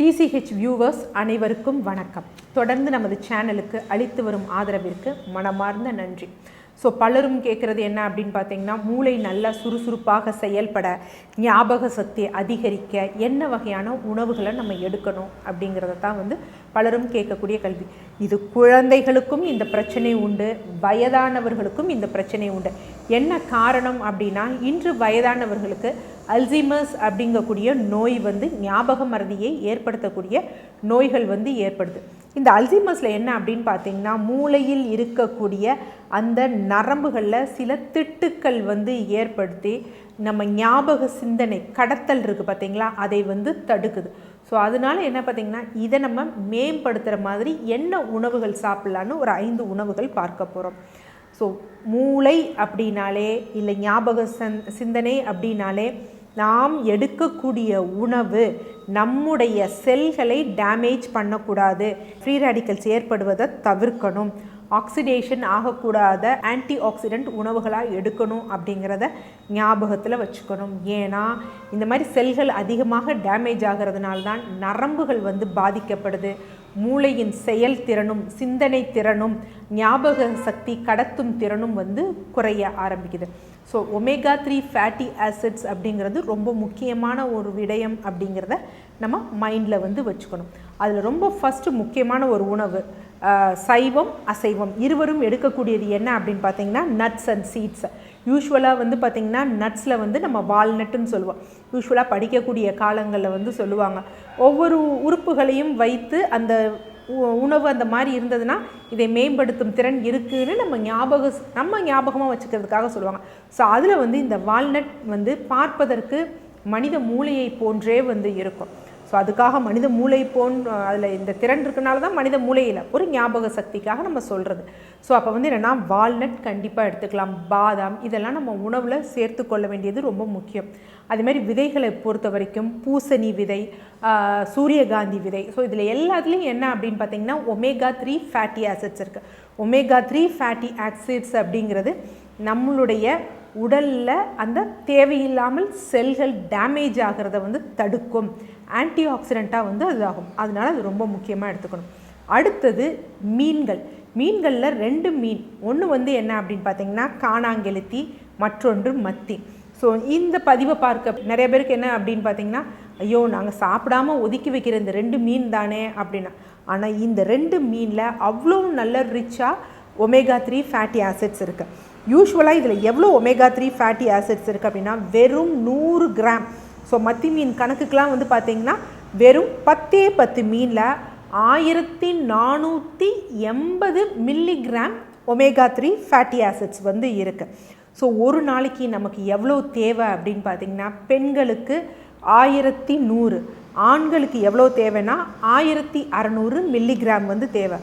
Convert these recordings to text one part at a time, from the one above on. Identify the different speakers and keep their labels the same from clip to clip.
Speaker 1: DCH viewers அனைவருக்கும் வணக்கம். தொடர்ந்து நமது சேனலுக்கு அளித்து வரும் ஆதரவிற்கு மனமார்ந்த நன்றி. ஸோ பலரும் கேட்குறது என்ன அப்படின்னு பார்த்தீங்கன்னா மூளை நல்லா சுறுசுறுப்பாக செயல்பட ஞாபக சக்தி அதிகரிக்க என்ன வகையான உணவுகளை நம்ம எடுக்கணும் அப்படிங்கிறத தான் வந்து பலரும் கேட்கக்கூடிய கல்வி. இது குழந்தைகளுக்கும் இந்த பிரச்சனை உண்டு வயதானவர்களுக்கும் இந்த பிரச்சனை உண்டு. என்ன காரணம் அப்படின்னா இன்று வயதானவர்களுக்கு அல்சீமர்ஸ் அப்படிங்கக்கூடிய நோய் வந்து ஞாபக மறதியை ஏற்படுத்தக்கூடிய நோய்கள் வந்து ஏற்படுது. இந்த அல்சீமர்ஸில் என்ன அப்படின்னு பார்த்தீங்கன்னா மூளையில் இருக்கக்கூடிய அந்த நரம்புகளில் சில திட்டுக்கள் வந்து ஏற்படுத்தி நம்ம ஞாபக சிந்தனை கடத்தல் இருக்குது பார்த்தீங்களா? அதை வந்து தடுக்குது. ஸோ அதனால என்ன பார்த்தீங்கன்னா இதை நம்ம மேம்படுத்துகிற மாதிரி என்ன உணவுகள் சாப்பிட்லான்னு ஒரு ஐந்து உணவுகள் பார்க்க போகிறோம் ஸோ மூளை அப்படின்னாலே இல்லை ஞாபக சந் சிந்தனை அப்படின்னாலே நாம் எடுக்கக்கூடிய உணவு நம்முடைய செல்களை டேமேஜ் பண்ணக்கூடாது. ஃப்ரீ ரேடிக்கல்ஸ் ஏற்படுவதை தவிர்க்கணும். ஆக்சிடேஷன் ஆகக்கூடாத ஆன்டி ஆக்சிடென்ட் உணவுகளாக எடுக்கணும் அப்படிங்கிறத ஞாபகத்தில் வச்சுக்கணும். ஏன்னா இந்த மாதிரி செல்கள் அதிகமாக டேமேஜ் ஆகிறதுனால தான் நரம்புகள் வந்து பாதிக்கப்படுது. மூளையின் செயல்திறனும் சிந்தனை திறனும் ஞாபக சக்தி கடத்தும் திறனும் வந்து குறைய ஆரம்பிக்குது. So omega three fatty acids அப்படிங்கிறது ரொம்ப முக்கியமான ஒரு விடயம் அப்படிங்கிறத நம்ம மைண்டில் வந்து வச்சுக்கணும். அதில் ரொம்ப ஃபஸ்ட்டு முக்கியமான ஒரு உணவு சைவம் அசைவம். இருவரும் எடுக்கக்கூடியது என்ன அப்படின்னு பார்த்தீங்கன்னா நட்ஸ் அண்ட் சீட்ஸ் யூஸ்வலாக வந்து பார்த்திங்கன்னா நட்ஸில் வந்து நம்ம வால்நட்டுன்னு சொல்லுவோம். யூஸ்வலாக படிக்கக்கூடிய காலங்களில் வந்து சொல்லுவாங்க. ஒவ்வொரு உறுப்புகளையும் வைத்து அந்த உணவு அந்த மாதிரி இருந்ததுன்னா இதை மேம்படுத்தும் திறன் இருக்குதுன்னு நம்ம ஞாபக நம்ம ஞாபகமாக வச்சுக்கிறதுக்காக சொல்லுவாங்க. ஸோ அதில் வந்து இந்த வால்நட் வந்து பார்ப்பதற்கு மனித மூளையை போன்றே வந்து இருக்கும். ஸோ அதுக்காக மனித மூளை போன் அதில் இந்த திறன் இருக்கனால தான் மனித மூளையில் ஒரு ஞாபக சக்திக்காக நம்ம சொல்கிறது ஸோ அப்போ வந்து என்னென்னா வால்நட் கண்டிப்பாக எடுத்துக்கலாம். பாதாம் இதெல்லாம் நம்ம உணவில் சேர்த்து கொள்ள வேண்டியது ரொம்ப முக்கியம். அதேமாதிரி விதைகளை பொறுத்த வரைக்கும் பூசணி விதை சூரியகாந்தி விதை. ஸோ இதில் எல்லாத்துலேயும் என்ன அப்படின்னு பார்த்தீங்கன்னா ஒமேகா த்ரீ ஃபேட்டி ஆசிட்ஸ் இருக்குது ஒமேகா த்ரீ ஃபேட்டி ஆசிட்ஸ் அப்படிங்கிறது நம்மளுடைய உடலில் அந்த தேவையில்லாமல் செல்கள் டேமேஜ் ஆகிறத வந்து தடுக்கும். ஆன்டி ஆக்சிடெண்ட்டாக வந்து அது ஆகும் அதனால் அது ரொம்ப முக்கியமாக எடுத்துக்கணும். அடுத்தது மீன்கள். மீன்களில் ரெண்டு மீன். ஒன்று வந்து என்ன அப்படின்னு பார்த்தீங்கன்னா காணாங்கெளுத்தி மற்றொன்று மத்தி. ஸோ இந்த பதிவை பார்க்க நிறைய பேருக்கு என்ன அப்படின்னு பார்த்தீங்கன்னா ஐயோ நாங்கள் சாப்பிடாம ஒதுக்கி வைக்கிற இந்த ரெண்டு மீன் தானே அப்படின்னா. ஆனால் இந்த ரெண்டு மீனில் அவ்வளோ நல்ல ரிச்சாக ஒமேகா த்ரீ ஃபேட்டி ஆசிட்ஸ் இருக்குது யூஸ்வலாக இதில் எவ்வளோ ஒமேகா த்ரீ ஃபேட்டி ஆசிட்ஸ் இருக்குது அப்படின்னா வெறும் நூறு கிராம். ஸோ மத்தி மீன் கணக்குக்கெலாம் வந்து பார்த்திங்கன்னா வெறும் பத்தே பத்து மீனில் ஆயிரத்தி நானூற்றி எண்பது milligram omega three fatty acids வந்து இருக்குது ஸோ ஒரு நாளைக்கு நமக்கு எவ்வளோ தேவை அப்படின்னு பார்த்திங்கன்னா பெண்களுக்கு ஆயிரத்தி நூறு ஆண்களுக்கு எவ்வளோ தேவைன்னா ஆயிரத்தி அறநூறு மில்லிகிராம் வந்து தேவை.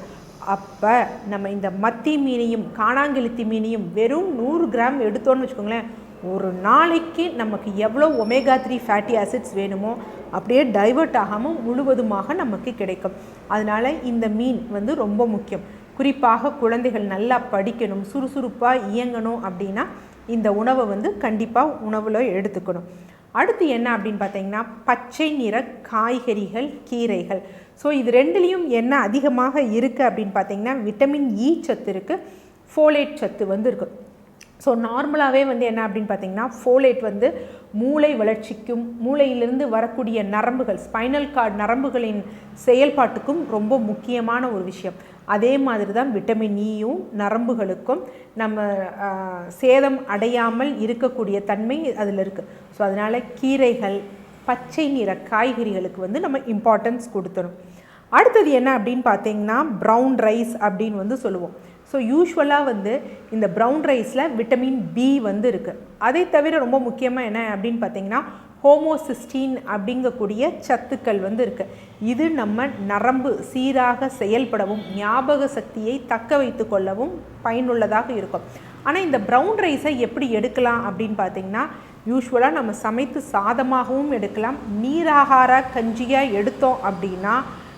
Speaker 1: அப்போ நம்ம இந்த மத்தி மீனையும் காணாங்கெளுத்தி மீனையும் வெறும் நூறு கிராம் எடுத்தோன்னு வச்சுக்கோங்களேன் ஒரு நாளைக்கு நமக்கு எவ்வளோ ஒமேகா த்ரீ ஃபேட்டி ஆசிட்ஸ் வேணுமோ அப்படியே டைவர்ட் ஆகாமல் முழுவதுமாக நமக்கு கிடைக்கும். அதனால் இந்த மீன் வந்து ரொம்ப முக்கியம். குறிப்பாக குழந்தைகள் நல்லா படிக்கணும் சுறுசுறுப்பாக இயங்கணும் அப்படின்னா இந்த உணவை வந்து கண்டிப்பாக உணவில் எடுத்துக்கணும். அடுத்து என்ன அப்படின்னு பார்த்தீங்கன்னா பச்சை நிற காய்கறிகள் கீரைகள். ஸோ இது ரெண்டுலேயும் என்ன அதிகமாக இருக்குது அப்படின்னு பார்த்தீங்கன்னா விட்டமின் இ e சத்து இருக்குது ஃபோலேட் சத்து வந்து இருக்குது ஸோ நார்மலாகவே வந்து என்ன அப்படின்னு பார்த்தீங்கன்னா ஃபோலேட் வந்து மூளை வளர்ச்சிக்கும் மூளையிலிருந்து வரக்கூடிய நரம்புகள் ஸ்பைனல் கார்டு நரம்புகளின் செயல்பாட்டுக்கும் ரொம்ப முக்கியமான ஒரு விஷயம். அதே மாதிரி தான் விட்டமின் இயும் e நரம்புகளுக்கும் நம்ம சேதம் அடையாமல் இருக்கக்கூடிய தன்மை அதில் இருக்குது ஸோ அதனால் கீரைகள் பச்சை நிற காய்கறிகளுக்கு வந்து நம்ம இம்பார்ட்டன்ஸ் கொடுத்துரும். அடுத்தது என்ன அப்படின்னு பார்த்தீங்கன்னா ப்ரௌன் ரைஸ் அப்படின்னு வந்து சொல்லுவோம். ஸோ யூஸ்வலாக வந்து இந்த ப்ரௌன் ரைஸில் விட்டமின் பி வந்து இருக்குது அதை தவிர ரொம்ப முக்கியமாக என்ன அப்படின்னு பார்த்தீங்கன்னா ஹோமோசிஸ்டீன் அப்படிங்கக்கூடிய சத்துக்கள் வந்து இருக்குது இது நம்ம நரம்பு சீராக செயல்படவும் ஞாபக சக்தியை தக்க வைத்து கொள்ளவும் பயனுள்ளதாக இருக்கும். ஆனால் இந்த ப்ரௌன் ரைஸை எப்படி எடுக்கலாம் அப்படின்னு பார்த்தீங்கன்னா யூஸ்வலாக நம்ம சமைத்து சாதமாகவும் எடுக்கலாம். நீராகார கஞ்சியாக எடுத்தோம் அப்படின்னா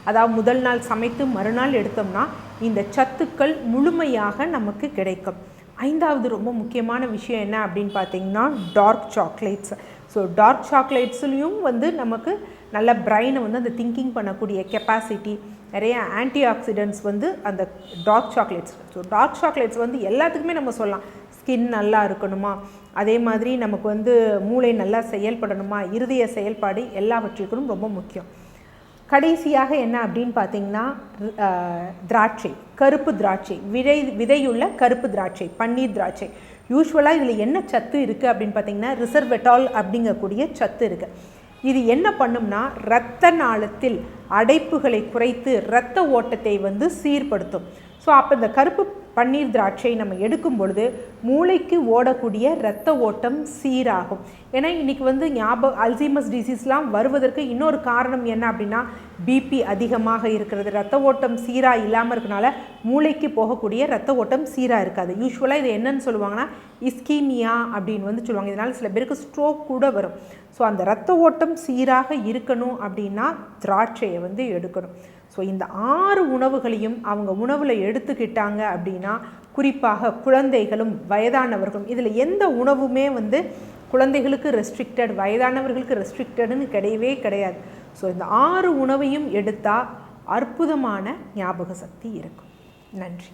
Speaker 1: அதாவது முதல் நாள் சமைத்து மறுநாள் எடுத்தோம்னா இந்த சத்துக்கள் முழுமையாக நமக்கு கிடைக்கும். ஐந்தாவது ரொம்ப முக்கியமான விஷயம் என்ன அப்படின்னு பார்த்தீங்கன்னா டார்க் சாக்லேட்ஸ் ஸோ டார்க் சாக்லேட்ஸ்லேயும் வந்து நமக்கு நல்ல பிரெயினை வந்து அந்த திங்கிங் பண்ணக்கூடிய கெப்பாசிட்டி நிறைய ஆன்டி ஆக்சிடென்ட்ஸ் வந்து அந்த dark chocolates so dark chocolates வந்து எல்லாத்துக்குமே நம்ம சொல்லலாம். ஸ்கின் நல்லா இருக்கணுமா? அதே மாதிரி நமக்கு வந்து மூளை நல்லா செயல்படணுமா? இருதய செயல்பாடு எல்லாவற்றிற்கும் ரொம்ப முக்கியம். கடைசியாக என்ன அப்படின்னு பார்த்தீங்கன்னா திராட்சை கருப்பு திராட்சை விதை விதையுள்ள கருப்பு திராட்சை பன்னீர் திராட்சை. யூஸ்வலாக இதில் என்ன சத்து இருக்குது அப்படின்னு பார்த்தீங்கன்னா ரிசர்வெட்டால் அப்படிங்கக்கூடிய சத்து இருக்குது இது என்ன பண்ணும்னா இரத்த நாளத்தில் அடைப்புகளை குறைத்து இரத்த ஓட்டத்தை வந்து சீர்படுத்தும். ஸோ அப்போ இந்த கருப்பு பன்னீர் திராட்சை நம்ம எடுக்கும் பொழுது மூளைக்கு ஓடக்கூடிய இரத்த ஓட்டம் சீராகும். ஏன்னா இன்றைக்கி வந்து ஞாபகம் அல்சீமஸ் டிசீஸ்லாம் வருவதற்கு இன்னொரு காரணம் என்ன அப்படின்னா பிபி அதிகமாக இருக்கிறது. இரத்த ஓட்டம் சீராக இல்லாமல் இருக்கனால மூளைக்கு போகக்கூடிய இரத்த ஓட்டம் சீராக இருக்காது. யூஸ்வலாக இது என்னன்னு சொல்லுவாங்கன்னா இஸ்கீமியா அப்படின்னு வந்து சொல்லுவாங்க. இதனால் சில பேருக்கு ஸ்ட்ரோக் கூட வரும். ஸோ அந்த இரத்த ஓட்டம் சீராக இருக்கணும் அப்படின்னா திராட்சையை வந்து எடுக்கணும். ஸோ இந்த ஆறு உணவுகளையும் அவங்க உணவில் எடுத்துக்கிட்டாங்க அப்படின்னா குறிப்பாக குழந்தைகளும் வயதானவர்களும் இதில் எந்த உணவுமே வந்து குழந்தைகளுக்கு ரெஸ்ட்ரிக்டட் வயதானவர்களுக்கு ரெஸ்ட்ரிக்டட்னு கிடையவே கிடையாது. ஸோ இந்த ஆறு உணவையும் எடுத்தால் அற்புதமான ஞாபக சக்தி இருக்கும். நன்றி.